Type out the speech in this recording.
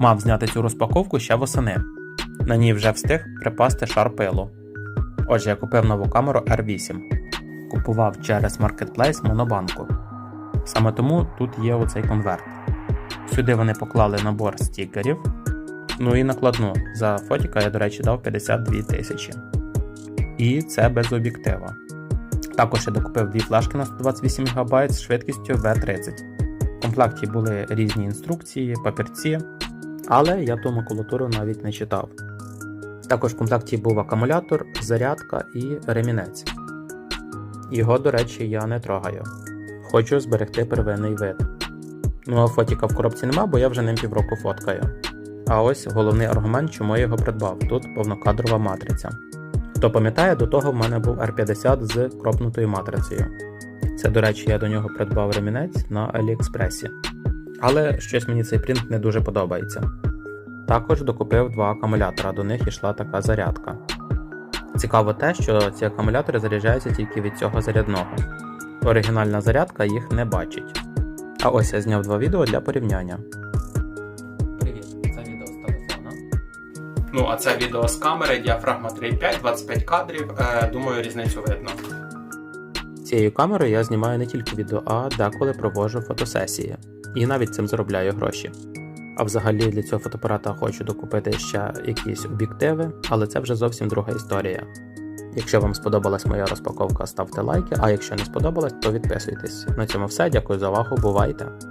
Мав зняти цю розпаковку ще восени. На ній вже встиг припасти шар пилу. Отже, я купив нову камеру R8. Купував через Marketplace Монобанку. Саме тому тут є оцей конверт. Сюди вони поклали набор стікерів. Ну і накладну. За фотіка я, до речі, дав 52 тисячі. І це без об'єктива. Також я докупив дві флешки на 128 ГБ з швидкістю V30. В комплекті були різні інструкції, папірці, але я ту макулатуру навіть не читав. Також в комплекті був акумулятор, зарядка і ремінець. Його, до речі, я не трогаю. Хочу зберегти первинний вид. Ну а фотіка в коробці нема, бо я вже ним півроку фоткаю. А ось головний аргумент, чому я його придбав. Тут повнокадрова матриця. Хто пам'ятає, до того в мене був R50 з кропнутою матрицею. Це, до речі, я до нього придбав ремінець на Аліекспресі. Але щось мені цей принт не дуже подобається. Також докупив два акумулятора, до них йшла така зарядка. Цікаво те, що ці акумулятори заряджаються тільки від цього зарядного. Оригінальна зарядка їх не бачить. А ось я зняв два відео для порівняння. Привіт, це відео з телефона. Ну, а це відео з камери, діафрагма 3.5, 25 кадрів. Е, думаю, різницю видно. Цією камерою я знімаю не тільки відео, а деколи проводжу фотосесії. І навіть цим заробляю гроші. А взагалі для цього фотоапарата хочу докупити ще якісь об'єктиви, але це вже зовсім друга історія. Якщо вам сподобалась моя розпаковка, ставте лайки, а якщо не сподобалась, то відписуйтесь. На цьому все. Дякую за увагу. Бувайте!